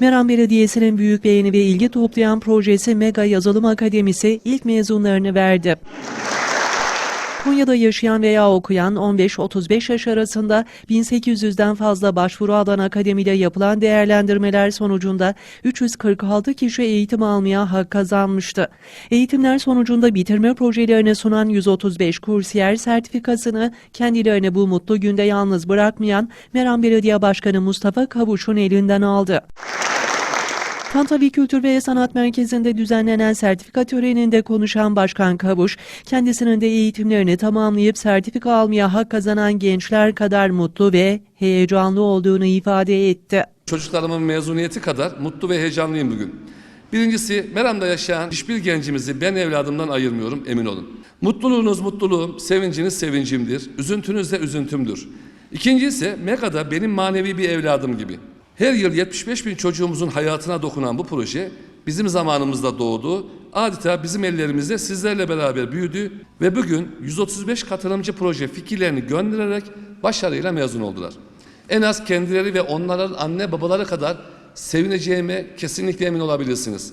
Meram Belediyesi'nin büyük beğeni ve ilgi toplayan projesi Mega Yazılım Akademisi ilk mezunlarını verdi. Konya'da yaşayan veya okuyan 15-35 yaş arasında 1800'den fazla başvuru alan akademide yapılan değerlendirmeler sonucunda 346 kişi eğitim almaya hak kazanmıştı. Eğitimler sonucunda bitirme projelerini sunan 135 kursiyer sertifikasını kendilerini bu mutlu günde yalnız bırakmayan Meram Belediye Başkanı Mustafa Kavuş'un elinden aldı. Tantavi Kültür ve Sanat Merkezi'nde düzenlenen sertifika töreninde konuşan Başkan Kavuş, kendisinin de eğitimlerini tamamlayıp sertifika almaya hak kazanan gençler kadar mutlu ve heyecanlı olduğunu ifade etti. Çocuklarımın mezuniyeti kadar mutlu ve heyecanlıyım bugün. Birincisi Meram'da yaşayan hiçbir gencimizi ben evladımdan ayırmıyorum emin olun. Mutluluğunuz mutluluğum, sevinciniz sevincimdir, üzüntünüz de üzüntümdür. İkincisi Mega'da benim manevi bir evladım gibi. Her yıl 75 bin çocuğumuzun hayatına dokunan bu proje bizim zamanımızda doğdu. Adeta bizim ellerimizde sizlerle beraber büyüdü ve bugün 135 katılımcı proje fikirlerini göndererek başarıyla mezun oldular. En az kendileri ve onların anne babaları kadar sevineceğime kesinlikle emin olabilirsiniz.